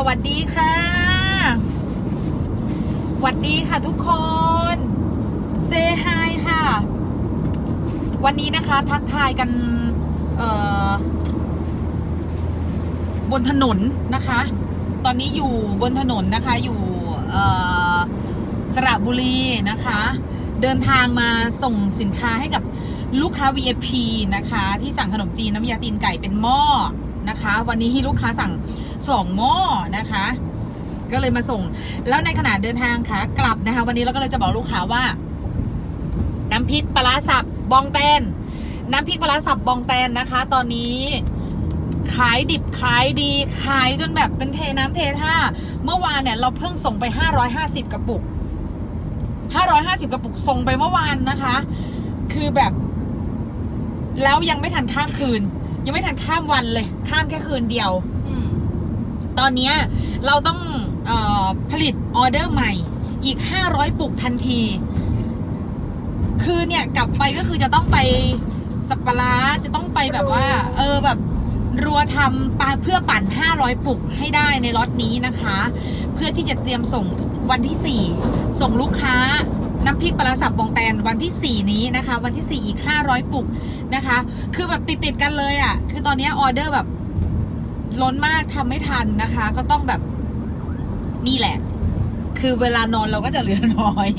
สวัสดีค่ะสวัสดีค่ะทุกคนเซฮายค่ะ วันนี้นะคะทักทายกันบนถนนนะคะ ตอนนี้อยู่บนถนนนะคะ อยู่สระบุรีนะคะ เดินทางมาส่งสินค้าให้กับลูกค้า VIP นะคะ ที่สั่งขนมจีนน้ำยาตีนไก่เป็นหม้อ นะคะ วันนี้ที่ลูกค้าสั่งสองหม้อนะคะ ก็เลยมาส่ง แล้วในขณะเดินทางค่ะ กลับนะคะ วันนี้เราก็เลยจะบอกลูกค้าว่า น้ำพริกปลาร้าสับบองแตน น้ำพริกปลาร้าสับบองแตนนะคะ ตอนนี้ขายดิบขายดีขายจนแบบเป็นเทน้ำเทท่า เมื่อวานเนี่ย เราเพิ่งส่งไป 550 กระปุก 550 กระปุกส่งไปเมื่อวานนะคะ คือแบบ แล้วยังไม่ทันข้ามคืน ยังไม่ทันข้ามวันเลย ข้ามแค่คืนเดียว อืมตอนเนี้ยเราต้องเออผลิตออเดอร์ใหม่ อีก 500ปุกทันที คือเนี่ยกลับไปก็คือจะต้องไปสัปปะร้าจะต้องไปแบบว่า เออแบบรัวทำปลาเพื่อปั่น 500ปุกให้ได้ในล็อตนี้นะคะ เพื่อที่จะเตรียมส่งวันที่ 4 ส่งลูกค้า น้ำพริกปลาร้าสับบองแตนวันที่ 4 นี้นะคะ วันที่ 4 อีก 500 ปุกนะคะ คือแบบติดติดๆกันเลยอะ่ะ คือตอนเนี้ยออเดอร์แบบล้นมากทำไม่ทันนะคะ ก็ต้องแบบนี่แหละ คือเวลานอนเราก็จะเหลือน้อย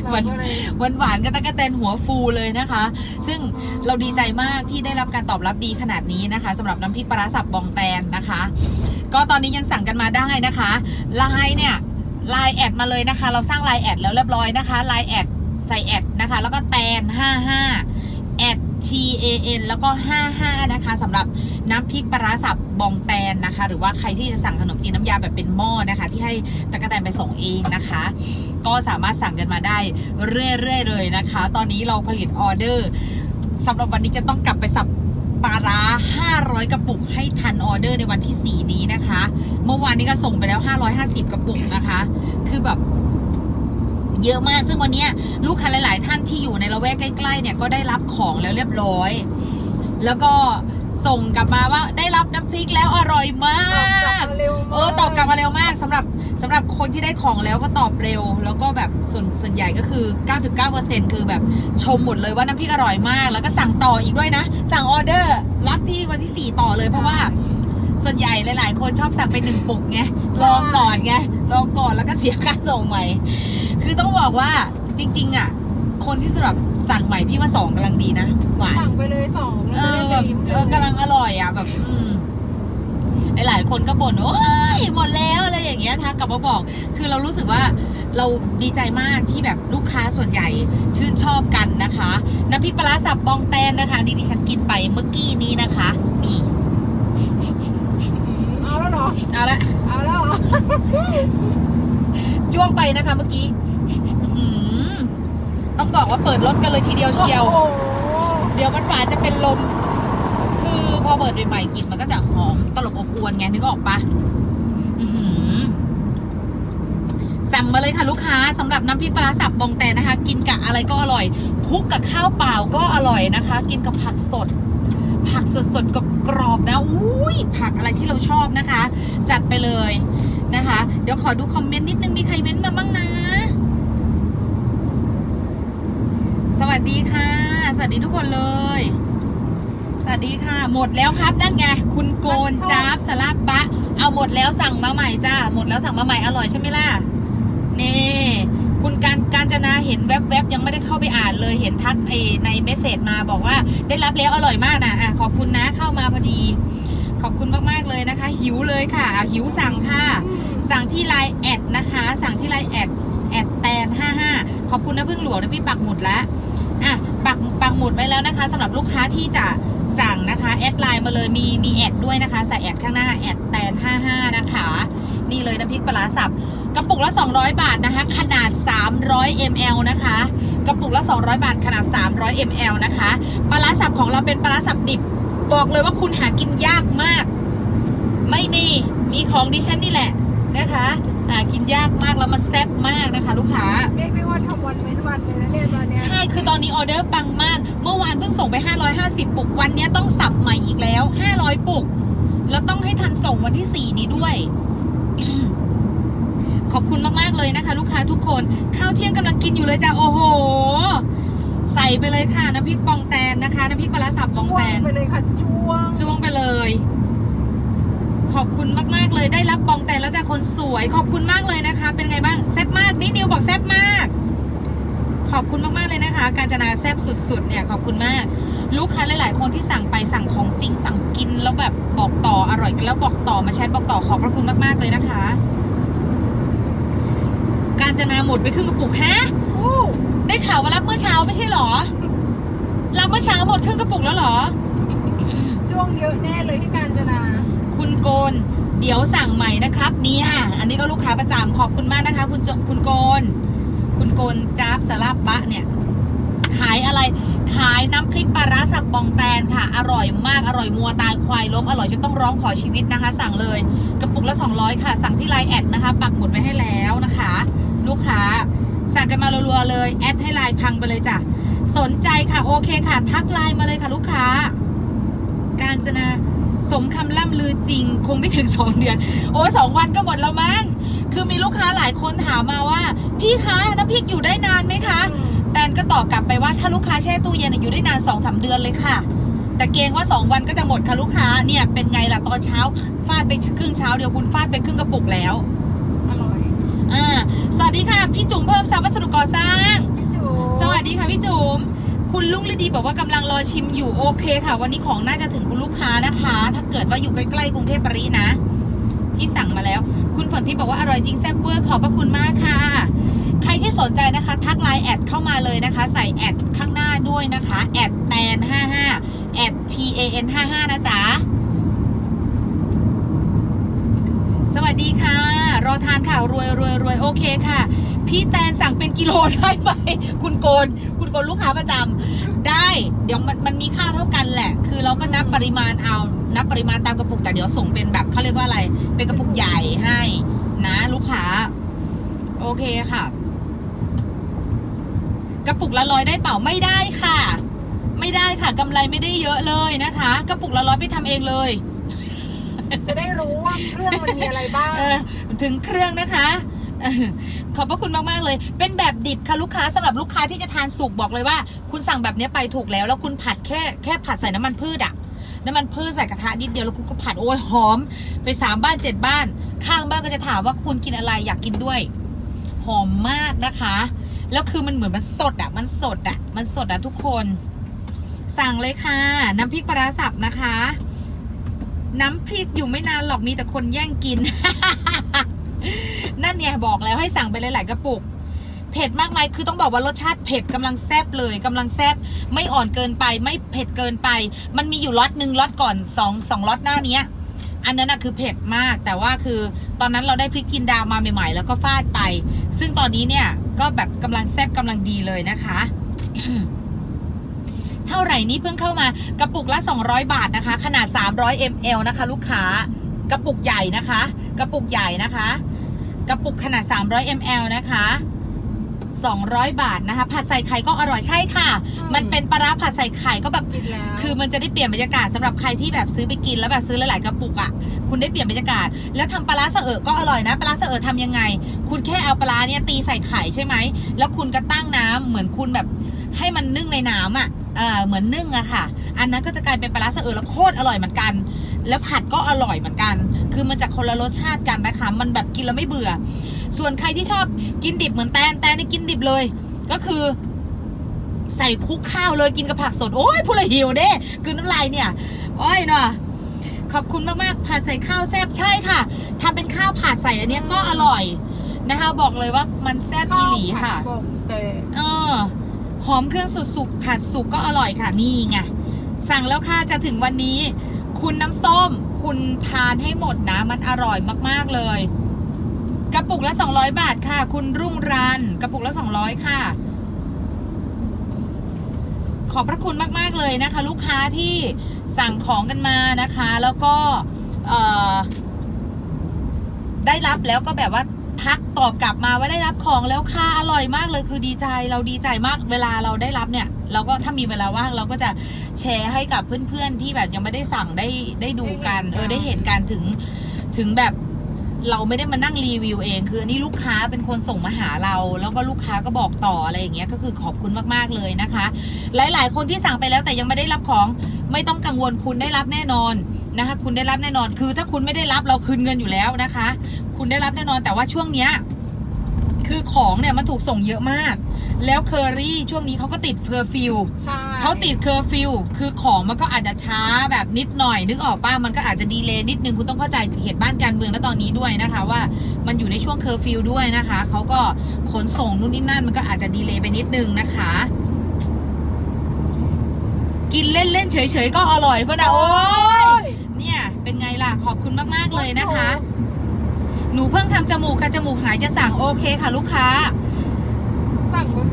เราวันก็เลยวันหวานก็ตะกะแตนหัวฟูเลยนะคะ ซึ่งเราดีใจมากที่ได้รับการตอบรับดีขนาดนี้นะคะสำหรับน้ำพริกปลาร้าสับบองแตนนะคะ ก็ตอนนี้ยังสั่งกันมาได้นะคะไลน์เนี่ย ไลน์แอดมาเลยนะคะ เราสร้างไลน์แอดแล้วเรียบร้อยนะคะไลน์แอดใส่แอดนะคะ แล้วก็แตน55แอด T A N แล้วก็ 55 นะคะสำหรับน้ำพริกปลาร้าสับบองแตนนะคะ หรือว่าใครที่จะสั่งขนมจีนน้ำยาแบบเป็นหม้อนะคะ ที่ให้ตะกะแตนไปส่งเองนะคะ ก็สามารถสั่งกันมาได้เรื่อยๆเลยนะคะ ตอนนี้เราผลิตออเดอร์สำหรับวันนี้จะต้องกลับไปสับ ปลาร้า 500 กระปุก ให้ทันออเดอร์ในวันที่ 4 นี้นะคะ เมื่อวานนี้ก็ส่งไปแล้ว 550 กระปุกนะคะ คือแบบเยอะมาก ซึ่งวันนี้ลูกค้าหลาย ๆ ท่านที่อยู่ในละแวกใกล้ ๆ เนี่ยก็ได้รับของแล้วเรียบร้อย แล้วก็ ส่งกลับมาว่าได้รับน้ำพริกแล้วอร่อยมากเร็วเออตอบกลับมาเร็วมากสำหรับสำหรับคนที่ได้ของแล้วก็ตอบเร็ว แล้วก็แบบส่วนส่วนใหญ่ก็คือ 99%คือแบบชมหมดเลยว่าน้ำพริกอร่อยมาก แล้วก็สั่งต่ออีกด้วยนะ สั่งออเดอร์รับที่วันที่ 4 ต่อเลยเพราะว่าส่วนใหญ่หลายๆ คนชอบสั่งไปหนึ่งปุกไงลองก่อนไงลองก่อนแล้วก็เสียค่าส่งใหม่ คือต้องบอกว่าจริง ๆ อะ คนที่สำหรับสั่งใหม่พี่ว่าสองกำลังดีนะหวานสั่งไปเลยสองเออแบบเออกำลังอร่อยอะแบบ อืมหลายๆคนก็บ่นว่าโอ้ยหมดแล้วอะไรอย่างเงี้ยทักกลับมาบอก คือเรารู้สึกว่าเราดีใจมากที่แบบลูกค้าส่วนใหญ่ชื่นชอบกันนะคะน้ำพริกปลาร้าสับบองแตนนะคะนี่ดิฉันกินไปเมื่อกี้นี้นะคะนี่เอาแล้วเหรอเอาละเอาแล้วเหรอจ้วงไปนะคะเมื่อกี้อื้อหือ ต้องบอกว่าเปิดรถกันเลยทีเดียวเชียวโอ้โหเดี๋ยวมันหวานจะเป็นลม คือพอเปิดใหม่ๆกลิ่นมันก็จะหอมตลบอบอวนไงนึกออกปะอื้อหือสั่งมาเลยค่ะลูกค้าสำหรับน้ำพริกปลาร้าสับบองแตนนะคะ กินกับอะไรก็อร่อยคลุกกับข้าวเปล่าก็อร่อยนะคะ กินกับผักสด ผักสดๆกับกรอบๆนะอุ้ยผักอะไรที่เราชอบนะคะ จัดไปเลยนะคะ เดี๋ยวขอดูคอมเมนต์นิดนึงมีใครเม้นต์มาบ้างนะ สวัสดีค่ะ สวัสดีทุกคนเลย สวัสดีค่ะ หมดแล้วครับนั่นไง คุณโกนจ้าบสลับปะเอาหมดแล้วสั่งมาใหม่จ้า หมดแล้วสั่งมาใหม่อร่อยใช่ไหมล่ะ นี่ คุณการการจนาเห็นแวบๆยังไม่ได้เข้าไปอ่านเลยเห็นทักในในเมสเซจมาบอกว่า ได้รับแล้วอร่อยมากนะอะขอบคุณนะเข้ามาพอดี ขอบคุณมากๆเลยนะคะ หิวเลยค่ะอะหิวสั่งค่ะ สั่งที่ไลน์แอดนะคะ สั่งที่ไลน์แอดแอดแตน55 ขอบคุณนะพึ่งหลวงนะพี่ปักหมุดแล้ว อะปักปักหมุดไว้แล้วนะคะสำหรับลูกค้าที่จะสั่งนะคะแอดไลน์มาเลยมีมีแอดด้วยนะคะใส่แอดข้างหน้าแอดแตน55 นะคะ นี่เลยน้ำพริกปลาร้าสับกระปุกละ 200 บาทนะคะ ขนาด 300 ml นะคะ กระปุกละ 200 บาทขนาด 300 ml นะคะปลาร้าสับของเราเป็นปลาร้าสับดิบบอกเลยว่าคุณหากินยากมาก ไม่มีมีของดิฉันนี่แหละนะคะหากินยากมากแล้วมันแซ่บมากนะคะ ลูกค้า ว่าทำวันเว้นวันเลยนะเนี่ยตอนเนี้ยใช่คือตอนนี้ออเดอร์ปังมาก เมื่อวานเพิ่งส่งไป 550 ปุก วันนี้ต้องสับใหม่อีกแล้ว 500 ปุก แล้วต้องให้ทันส่งวันที่ 4 นี้ด้วย ขอบคุณมาก ๆ เลยนะคะ ลูกค้าทุกคน ข้าวเที่ยงกำลังกินอยู่เลยจ้ะโอ้โห ใส่ไปเลยค่ะ น้ำพริกปองแตนนะคะน้ำพริกปลาร้าสับปองจ้วแตงน ไปเลยค่ะจ้วงจ้วงไปเลย ขอบคุณมาก ๆ เลยได้รับบองแตนแล้วจ้ะคนสวย ขอบคุณมากเลยนะคะ เป็นไงบ้างแซ่บมากนี่นิวบอกแซ่บมากข อบคุณมาก ๆ เลยนะคะ การจนาแซ่บสุด ๆ เนี่ย ขอบคุณมาก ลูกค้าหลาย ๆ คนที่สั่งไปสั่งของจริงสั่งกิน แล้วแบบบอกต่ออร่อยกันแล้วบอกต่อมาแชทบอกต่อขอบพระคุณมาก ๆ เลยนะคะ การจนาหมดไปครึ่งกระปุกฮะโอ้ได้ข่าวว่ารับเมื่อเช้าไม่ใช่เหรอ รับเมื่อเช้าหมดครึ่งกระปุกแล้วเหรอจ้วงเยอะแน่เลยพี่การจนา คุณโกนเดี๋ยวสั่งใหม่นะครับ เนี่ย อันนี้ก็ลูกค้าประจำขอบคุณมากนะคะ คุณโจคุณโกน คุณโกนจ้าบสลับบะเนี่ย ขายอะไร ขายน้ำพริกปลาร้าสับบองแตนค่ะ อร่อยมาก อร่อยงัวตายควายล้ม อร่อยจนต้องร้องขอชีวิตนะคะ สั่งเลย กระปุกละ 200 ค่ะ สั่งที่ไลน์แอดนะคะ ปักหมุดไว้ให้แล้วนะคะ ลูกค้า สั่งกันมารัวๆเลย แอดให้ไลน์พังไปเลยจ้ะ สนใจค่ะ โอเคค่ะ ทักไลน์มาเลยค่ะลูกค้า การจนาสมคำล่ำลือจริง คงไม่ถึง2เดือน โอ้สองวันก็หมดแล้วมั้ง คือมีลูกค้าหลายคนถามมาว่า พี่คะน้ำพริกอยู่ได้นานไหมคะ แตนก็ตอบกลับไปว่าถ้าลูกค้าแช่ตู้เย็นอะอยู่ได้นาน2อสาเดือนเลยค่ะ แต่เกรงว่า 2 วันก็จะหมดค่ะลูกค้าเนี่ยเป็นไงล่ะตอนเช้าฟาดไปครึ่งเช้าเดียวคุณฟาดไปครึ่งกระปุกแล้วอร่อยอ่าสวัสดีค่ะพี่จุ๋มเพิ่มทรัพย์วัสดุก่อสร้างพี่จูสวัสดีค่ะพี่จุ๋มคุณลุงฤดีบอกว่ากำลังรอชิมอยู่โอเคค่ะ วันนี้ของน่าจะถึงคุณลูกค้านะคะ ถ้าเกิดว่าอยู่ใกล้ๆกรุงเทพปรินะ ที่สั่งมาแล้ว คุณฝน ที่บอกว่าอร่อยจริงแซ่บเวอร์ขอบพระคุณมากค่ะ ใครที่สนใจนะคะ ทักไลน์แอดเข้ามาเลยนะคะ ใส่แอดข้างหน้าด้วยนะคะแอดแตน55แอด t a n 55นะจ๊ะสวัสดีค่ะ รอทานค่ะรวยรวยรวยโอเคค่ะ พี่แตนสั่งเป็นกิโลได้ไหมคุณโกน คุณโกนลูกค้าประจำได้ เดี๋ยวมันมันมีค่าเท่ากันแหละ คือเราก็นับปริมาณเอา นับปริมาณตามกระปุกแต่เดี๋ยวส่งเป็นแบบเขาเรียกว่าอะไร เป็นกระปุกใหญ่ให้ นะ ลูกค้า โอเคค่ะ กระปุกละร้อยได้เปล่าไม่ได้ค่ะ ไม่ได้ค่ะกำไรไม่ได้เยอะเลยนะคะ กระปุกละร้อยไปทำเองเลย จะได้รู้ว่าเครื่องมันมีอะไรบ้างเออถึงเครื่องนะคะเออขอบพระคุณมากๆเลย เป็นแบบดิบค่ะลูกค้าสำหรับลูกค้าที่จะทานสุกบอกเลยว่า คุณสั่งแบบเนี้ยไปถูกแล้ว แล้วคุณผัดแค่แค่ผัดใส่น้ำมันพืชอะน้ำมันพืชใส่กระทะนิดเดียวแล้วคุณก็ผัดโอ้ยหอม ไปสามบ้านเจ็ดบ้าน ข้างบ้านก็จะถามว่าคุณกินอะไรอยากกินด้วย หอมมากนะคะ แล้วคือมันเหมือนมันสดอะมันสดอะมันสดอะทุกคน สั่งเลยค่ะ น้ำพริกปลาสับนะคะ น้ำพริกอยู่ไม่นานหรอกมีแต่คนแย่งกิน นั่นไงบอกแล้วให้สั่งไปหลาย ๆ กระปุกเผ็ดมากไหมคือต้องบอกว่ารสชาติเผ็ดกำลังแซ่บเลยกำลังแซ่บไม่อ่อนเกินไป ไม่เผ็ดเกินไป มันมีอยู่ล็อตหนึ่งล็อตก่อนสองสองล็อตหน้าเนี้ย อันนั้นนะคือเผ็ดมาก แต่ว่าคือตอนนั้นเราได้พริกจินดามาใหม่ ๆ แล้วก็ฟาดไป ซึ่งตอนนี้เนี่ยก็แบบกำลังแซ่บกำลังดีเลยนะคะเท่าไหร่นี่เพิ่งเข้ามากระปุกละ 200 บาทนะคะ ขนาด 300 ml นะคะ ลูกค้ากระปุกใหญ่นะคะ กระปุกใหญ่นะคะ กระปุกขนาด 300 ml นะคะ 200 บาทนะคะ ผัดใส่ไข่ก็อร่อยใช่ค่ะอืมมันเป็นปลาร้าผัดใส่ไข่ก็แบบกินแล้วคือมันจะได้เปลี่ยนบรรยากาศสำหรับใครที่แบบซื้อไปกินแล้วแบบซื้อหลายๆกระปุกอะ่ะ คุณได้เปลี่ยนบรรยากาศ แล้วทำปลาร้าเสอะก็อร่อยนะ ปลาร้าเสอะทำยังไง คุณแค่เอาปลาร้าเนี่ยตีใส่ไข่ใช่ไหม แล้วคุณก็ตั้งน้ำเหมือนคุณแบบให้มันนึ่งในน้ำอะ่ะเออเหมือนนึ่งอะค่ะ อันนั้นก็จะกลายเป็นปลาร้าเสอะแล้วโคตรอร่อยเหมือนกัน แล้วผัดก็อร่อยเหมือนกัน คือมันจะคนละรสชาติกันนะคะ มันแบบกินแล้วไม่เบื่อ ส่วนใครที่ชอบกินดิบเหมือนแตนแตนนี่กินดิบเลย ก็คือ ใส่คลุกข้าวเลยกินกับผักสด โอ้ยพูดเลยหิวเด้คือน้ำลายเนี่ย โอ้ยเนาะขอบคุณมากๆผัดใส่ข้าวแซ่บใช่ค่ะทำเป็นข้าวผัดใส่อันเนี้ยก็อร่อยนะคะ บอกเลยว่ามันแซ่บอีหลีค่ะข้าวผัดกบแต่เออหอมเครื่องสุดสุกผัดสุกก็อร่อยค่ะนี่ไงสั่งแล้วค่ะจะถึงวันนี้ คุณน้ำส้ม คุณทานให้หมดนะ มันอร่อยมากๆเลย กระปุกละ 200 บาทค่ะ คุณรุ่งรันกระปุกละ 200 ค่ะ ขอบพระคุณมาก ๆ เลยนะคะ ลูกค้าที่สั่งของกันมานะคะ แล้วก็ได้รับแล้วก็แบบว่าทักตอบกลับมาว่าได้รับของแล้วค่ะอร่อยมากเลยคือดีใจเราดีใจมากเวลาเราได้รับเนี่ย เราก็ถ้ามีเวลาว่างเราก็จะแชร์ให้กับเพื่อนๆที่แบบยังไม่ได้สั่งได้ได้ดูกัน เออได้เห็นกันถึงถึงแบบ เราไม่ได้มานั่งรีวิวเอง คืออันนี้ลูกค้าเป็นคนส่งมาหาเรา แล้วก็ลูกค้าก็บอกต่ออะไรอย่างเงี้ยก็คือขอบคุณมากๆเลยนะคะ หลายๆ คนที่สั่งไปแล้วแต่ยังไม่ได้รับของไม่ต้องกังวลคุณได้รับแน่นอนนะคะ คุณได้รับแน่นอนคือถ้าคุณไม่ได้รับเราคืนเงินอยู่แล้วนะคะ คุณได้รับแน่นอนแต่ว่าช่วงเนี้ยคือของเนี่ยมันถูกส่งเยอะมาก แล้วเคอรี่ช่วงนี้เขาก็ติดเคอร์ฟิวใช่เขาติดเคอร์ฟิวคือของมันก็อาจจะช้าแบบนิดหน่อย นึกออกป้ามันก็อาจจะดีเลย์นิดนึงคุณต้องเข้าใจเหตุบ้านการเมืองณตอนนี้ด้วยนะคะ ว่ามันอยู่ในช่วงเคอร์ฟิวด้วยนะคะเขาก็ขนส่งนู่นนี่นั่นมันก็อาจจะดีเลย์ไปนิดนึงนะคะ กินเล่นๆเฉยๆก็อร่อยเพื่อนนะโอ้ยเนี่ย เป็นไงล่ะขอบคุณมากๆเลยนะคะ หนูเพิ่งทำจมูกค่ะจมูกหายจะสั่งโอเคค่ะ ลูกค้าสั่งไว้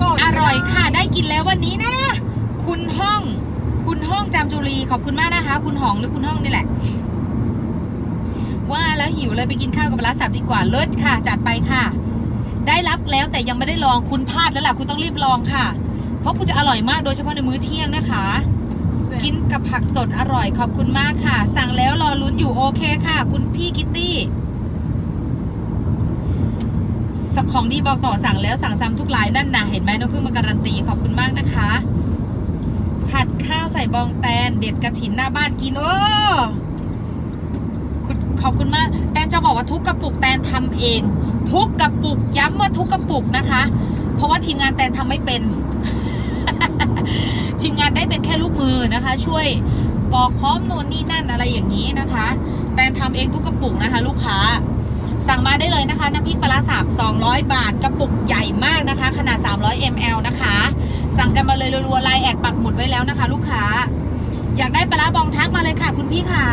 ก่อนอร่อยค่ะ ได้กินแล้ววันนี้นะ คุณห้อง คุณห้องจามจุรีขอบคุณมากนะคะ คุณหองหรือคุณห้องนี่แหละ ว่าแล้วหิวเลยไปกินข้าวกับปลาร้าสับดีกว่าเลิศค่ะ จัดไปค่ะ ได้รับแล้วแต่ยังไม่ได้ลองคุณพลาดแล้วล่ะคุณต้องรีบลองค่ะ เพราะคุณจะอร่อยมากโดยเฉพาะในมื้อเที่ยงนะคะ กินกับผักสดอร่อยขอบคุณมากค่ะ สั่งแล้วรอลุ้นอยู่โอเคค่ะ คุณพี่กิตตี้ส ของดีบอกต่อสั่งแล้วสั่งซ้ำทุกรายนั่นนะเห็นไหมน้องเพิ่งมาการันตีขอบคุณมากนะคะ ผัดข้าวใส่บองแตนเด็ดกระถินหน้าบ้านกินโอ้ขอบคุณมากแตนจะบอกว่าทุกกระปุกแตนทำเอง ทุกกระปุกย้ำว่าทุกกระปุกนะคะ เพราะว่าทีมงานแตนทำไม่เป็น ทีมงานได้เป็นแค่ลูกมือนะคะ ช่วยปอกค้อมนู่นนี่นั่นอะไรอย่างนี้นะคะ แตนทำเองทุกกระปุกนะคะ ลูกค้า สั่งมาได้เลยนะคะน้ำพริกปลาร้าสับ200 บาท กระปุกใหญ่มากนะคะ ขนาด 300 ml นะคะ สั่งกันมาเลยรัวๆไลน์แอดปักหมุดไว้แล้วนะคะ ลูกค้า อยากได้ปลาบองทักมาเลยค่ะ คุณพี่ขา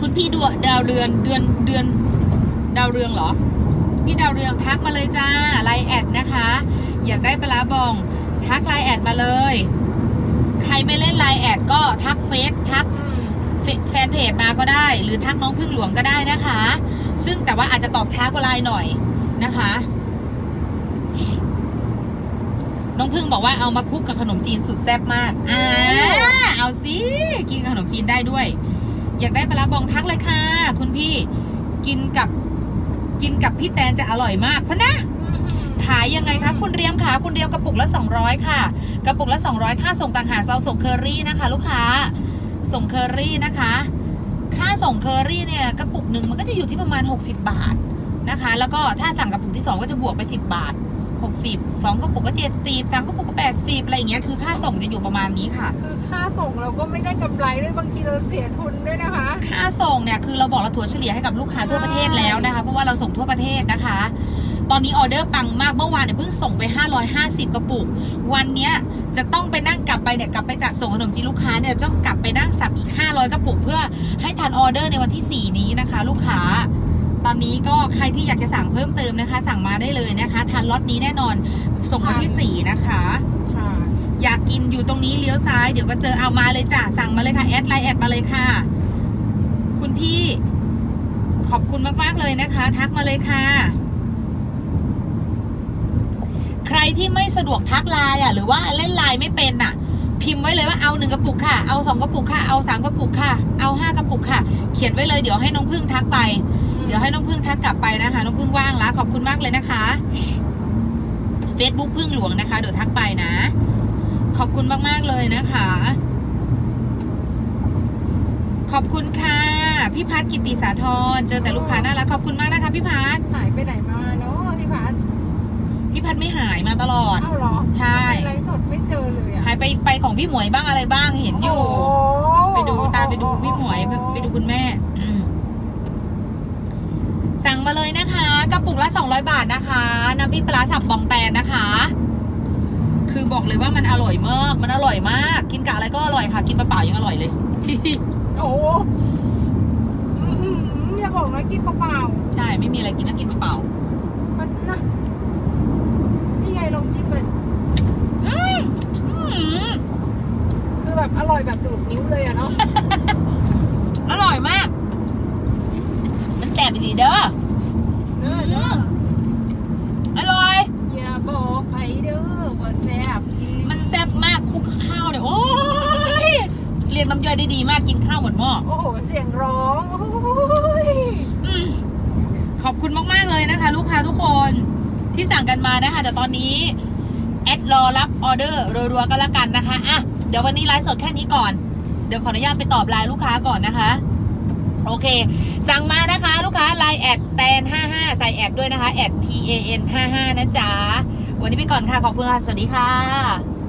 คุณพี่ดวดาวเรือนเดือนเดือนดาวเรืองเหรอ พี่ดาวเรืองทักมาเลยจ้าไลน์แอดนะคะ อยากได้ปลาบองทักไลน์แอดมาเลย ใครไม่เล่นไลน์แอดก็ทักเฟซทัก แฟนเพจมาก็ได้ หรือทักน้องพึ่งหลวงก็ได้นะคะ ซึ่งแต่ว่าอาจจะตอบช้ากว่าไลน์หน่อยนะคะ น้องพึ่งบอกว่าเอามาคลุกกับขนมจีนสุดแซ่บมากอ่าเอาสิกินกับขนมจีนได้ด้วย อยากได้ปลาร้าบองทักเลยค่ะ คุณพี่กินกับกินกับพี่แตนจะอร่อยมากเพราะนะขายยังไงคะคุณเรียมคะคุณเรียมกระปุกละ 200 ค่ะ กระปุกละ 200 ค่าส่งต่างหากเราส่งเคอรี่นะคะ ลูกค้า ส่งเคอรี่นะคะ ค่าส่งเคอรี่เนี่ยกระปุกหนึ่งมันก็จะอยู่ที่ประมาณ 60 บาทนะคะ แล้วก็ถ้าสั่งกระปุกที่ 2 ก็จะบวกไป 10 บาท 60 2กระปุกก็70 3กระปุกก็80อะไรอย่างเงี้ยคือค่าส่งจะอยู่ประมาณนี้ค่ะ คือค่าส่งเราก็ไม่ได้กำไรด้วยบางทีเราเสียทุนด้วยนะคะ ค่าส่งเนี่ยคือเราบอกเราถัวเฉลี่ยให้กับลูกค้าทั่วประเทศแล้วนะคะ เพราะว่าเราส่งทั่วประเทศนะคะ ตอนนี้ออเดอร์ปังมากเมื่อวานเนี่ยเพิ่งส่งไป 550 กระปุก วันเนี้ยจะต้องไปนั่งกลับไปเนี่ยกลับไปจากส่งขนมจีนลูกค้าเนี่ยต้องกลับไปนั่งสับอีก 500 กระปุก เพื่อให้ทันออเดอร์ในวันที่ 4 นี้นะคะ ลูกค้า ตอนนี้ก็ใครที่อยากจะสั่งเพิ่มเติมนะคะ สั่งมาได้เลยนะคะ ทันล็อตนี้แน่นอนส่งวันที่ 4 นะคะใช่อยากกินอยู่ตรงนี้เลี้ยวซ้ายเดี๋ยวก็เจอเอามาเลยจ้ะสั่งมาเลยค่ะแอดไลน์แอดมาเลยค่ะ คุณพี่ขอบคุณมาก ๆ เลยนะคะ ทักมาเลยค่ะใค รที่ไม่สะดวกทักไลน์อะ หรือว่าเล่นไลน์ไม่เป็นอะ พิมพ์ไว้เลยว่าเอาหนึ่งกระปุกค่ะ เอาสองกระปุกค่ะ เอาสามกระปุกค่ะ เอาห้ากระปุกค่ะ เขียนไว้เลยเดี๋ยวให้น้องพึ่งทักไป เดี๋ยวให้น้องพึ่งทักกลับไปนะคะ น้องพึ่งว่างละขอบคุณมากเลยนะคะ Facebook พึ่งหลวงนะคะ เดี๋ยวทักไปนะ ขอบคุณมากๆเลยนะคะ ขอบคุณค่ะ พี่พัฒกิติสาธรเจอแต่ลูกค้าน่ารักขอบคุณมากนะคะพี่พัฒหายไปไหนมาเนาะที่พัด พี่พัฒไม่หายมาตลอด เอ้าเหรอใช่ ไลฟ์สดไม่เจอเลยอะหายไปไปของพี่หมวยบ้างอะไรบ้างเห็นอยู่ โไปดูตามไปดูพี่หมวยไปไปดูคุณแม่อืมสั่งมาเลยนะคะกระปุกละ 200 บาทนะคะน้ำพริกปลาร้าสับบองแตนนะคะ คือบอกเลยว่ามันอร่อยมากมันอร่อยมาก กินกับอะไรก็อร่อยค่ะ กินเปล่าๆยังอร่อยเลย โอ้โหอื้อหืออย่าบอกนะกินเปล่าใช่ไม่มีอะไรกินต้องกินเปล่าๆมันนะนี่ไงลองจิ้มกันๆอืมอืมคือแบบอร่อยแบบดูดนิ้วเลยอะเนาะ อร่อยมาก มันแสบดีเด้อ เด้อเด้ออร่อย อย่าบอกไปเด้อว่าแซ่บอีมันแซ่บมากคลุกกับข้าวเนี่ยโอ้ยเรียรียกน้ำย่อยได้ดีมากกินข้าวหมดหม้อโอ้โห เสียงร้อง โอ้ย อืมขอบคุณมากๆเลยนะคะ ลูกค้าทุกคน ที่สั่งกันมานะคะแต่ตอนนี้แอดรอรับออเดอร์รัวๆก็แล้วกันนะคะอะเดี๋ยววันนี้ไลฟ์สดแค่นี้ก่อน เดี๋ยวขออนุญาตไปตอบไลน์ลูกค้าก่อนนะคะ โอเค สั่งมานะคะลูกค้าไลน์แอดแตน55ใส่แอดด้วยนะคะแอด T A N 55นะจ๊ะวันนี้ไปก่อนค่ะ ขอบคุณค่ะ สวัสดีค่ะ